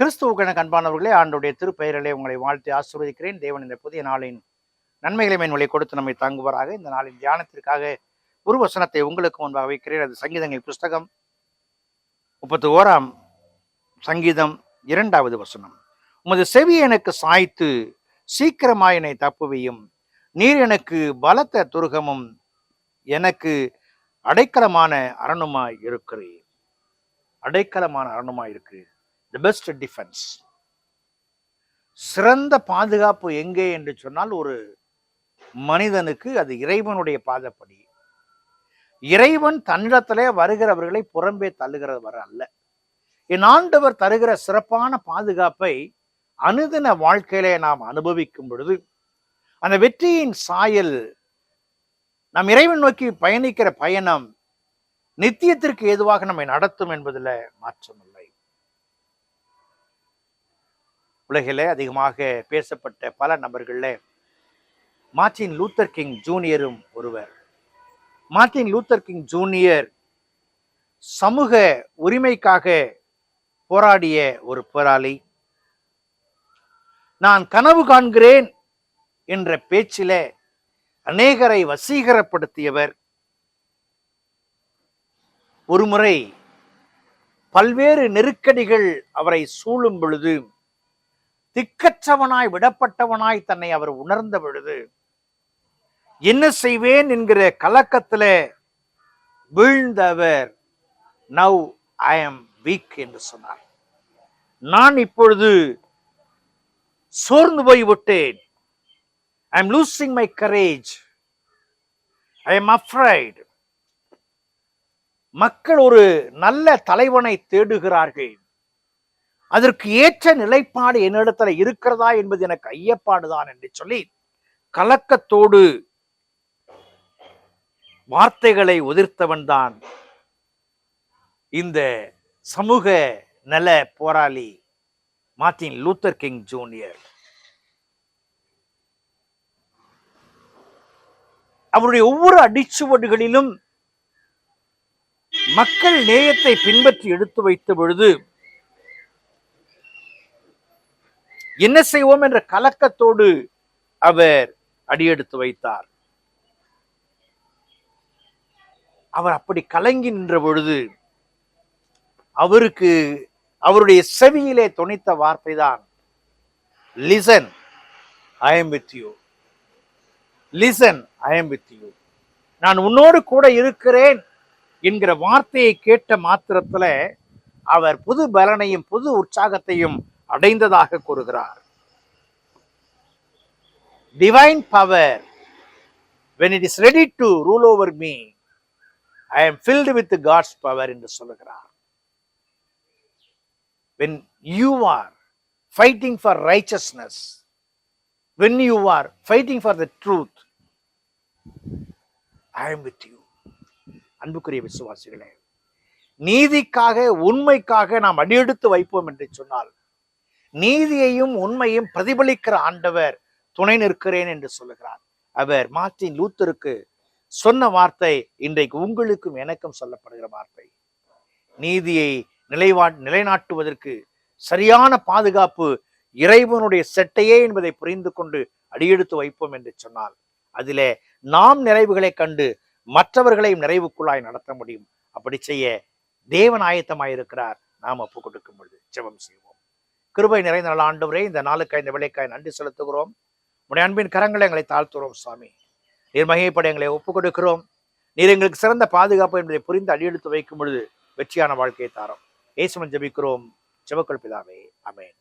கிறிஸ்துவுக்கென அன்பானவர்களே ஆண்டுடைய திருப்பெயரிலே உங்களை வாழ்த்து ஆசிர்வதிக்கிறேன். தேவன் இந்த புதிய நாளின் நன்மைகளை மேன்மொழி கொடுத்து நம்மை தாங்குவாராக. இந்த நாளின் தியானத்திற்காக ஒரு வசனத்தை உங்களுக்கு முன்பாக வைக்கிறேன். அது சங்கீதங்கள் புஸ்தகம் முப்பத்தி ஓராம் சங்கீதம் இரண்டாவது வசனம். உமது செவி எனக்கு சாய்த்து சீக்கிரமாய் என்னை தப்புவியும். நீர் எனக்கு பலத்த துருகமும் எனக்கு அடைக்கலமான அரணுமாய் இருக்கிறேன் அடைக்கலமான அரணுமாய் இருக்கிறேன் பெஸ்ட் டிஃபென்ஸ் சிறந்த பாதுகாப்பு எங்கே என்று சொன்னால் ஒரு மனிதனுக்கு அது இறைவனுடைய பாதப்படி. இறைவன் தன்னிடத்திலே வருகிறவர்களை புறம்பே தள்ளுகிறவர் அல்ல. என் ஆண்டவர் தருகிற சிறப்பான பாதுகாப்பை அனுதின வாழ்க்கையிலே நாம் அனுபவிக்கும் பொழுது அந்த வெற்றியின் சாயல் நம் இறைவன் நோக்கி பயணிக்கிற பயணம் நித்தியத்திற்கு ஏதுவாக நம்மை நடத்தும் என்பதில் மாற்றமில்லை. உலகிலே அதிகமாக பேசப்பட்ட பல நபர்களில் மார்ட்டின் லூத்தர் கிங் ஜூனியரும் ஒருவர். மார்ட்டின் லூத்தர் கிங் ஜூனியர் சமூக உரிமைக்காக போராடிய ஒரு போராளி. நான் கனவு காண்கிறேன் என்ற பேச்சில் அநேகரை வசீகரப்படுத்தியவர். ஒருமுறை பல்வேறு நெருக்கடிகள் அவரை சூழும் பொழுது திக்கற்றவனாய் விடப்பட்டவனாய் தன்னை அவர் உணர்ந்த பொழுது என்ன செய்வேன்? என்கிற கலக்கத்தில் வீழ்ந்த அவர் நவ் ஐ எம் வீக் என்று சொன்னார். நான் இப்பொழுது சோர்ந்து போய் விட்டேன் I am losing my courage I am afraid மக்கள் ஒரு நல்ல தலைவனை தேடுகிறார்கள். அதற்கு ஏற்ற நிலைப்பாடு என்னிடத்துல இருக்கிறதா என்பது எனக்கு ஐயப்பாடுதான் என்று சொல்லி கலக்கத்தோடு வார்த்தைகளை உதிர்த்தவன் தான் இந்த சமூக நல போராளி மார்டின் லூத்தர் கிங் ஜூனியர். அவருடைய ஒவ்வொரு அடிச்சுவடுகளிலும் மக்கள் நேயத்தை பின்பற்றி எடுத்து வைத்த பொழுது என்ன செய்வோம் என்ற கலக்கத்தோடு அவர் அடியெடுத்து வைத்தார். அவர் அப்படி கலங்கி நின்ற பொழுது அவருக்கு அவருடைய செவியிலே துணித்த வார்த்தை தான் listen I am with you listen I am with you நான் உன்னோடு கூட இருக்கிறேன் என்கிற வார்த்தையை கேட்ட மாத்திரத்துல அவர் புது பலனையும் புது உற்சாகத்தையும் அடைந்ததாக கூறுகிறார் divine power when it is ready to rule over me I am filled with God's power என்று சொல்லுகிறார் when you are fighting for richness when you are fighting for the truth I am with you அன்புக்குரிய விசுவாசிகளே நீதிக்காக உண்மைக்காக நாம் அடியெடுத்து வைப்போம் என்று சொன்னால் நீதியையும் உண்மையும் பிரதிபலிக்கிற ஆண்டவர் துணை நிற்கிறேன் என்று சொல்லுகிறார். அவர் மார்டின் லூத்தருக்கு சொன்ன வார்த்தை இன்றைக்கு உங்களுக்கும் எனக்கும் சொல்லப்படுகிற வார்த்தை. நீதியை நிலைவா நிலைநாட்டுவதற்கு சரியான பாதுகாப்பு இறைவனுடைய செட்டையே என்பதை புரிந்து கொண்டு அடியெடுத்து வைப்போம் என்று சொன்னால் அதிலே நாம் நிறைவுகளை கண்டு மற்றவர்களையும் நிறைவுக்குள்ளாய் நடத்த முடியும். அப்படி செய்ய தேவன் ஆயத்தமாயிருக்கிறார். நாம் ஒப்பு கொடுக்கும் பொழுது ஜெபம் செய்வோம். கிருபை நிறைந்த நல்ல ஆண்டவரே இந்த நாளுக்காய் இந்த விலைக்காய் நன்றி செலுத்துகிறோம். உடைய அன்பின் கரங்களை எங்களை தாழ்த்துகிறோம் சுவாமி நீர் மகிமைப்பட எங்களை ஒப்புக் கொடுக்கிறோம் நீர் எங்களுக்கு சிறந்த பாதுகாப்பு என்பதை புரிந்து அடியெடுத்து வைக்கும் பொழுது வெற்றியான வாழ்க்கையை தாரோம். ஏசுமன் ஜபிக்கிறோம். ஜெபக்குள் பிதாவே அமேன்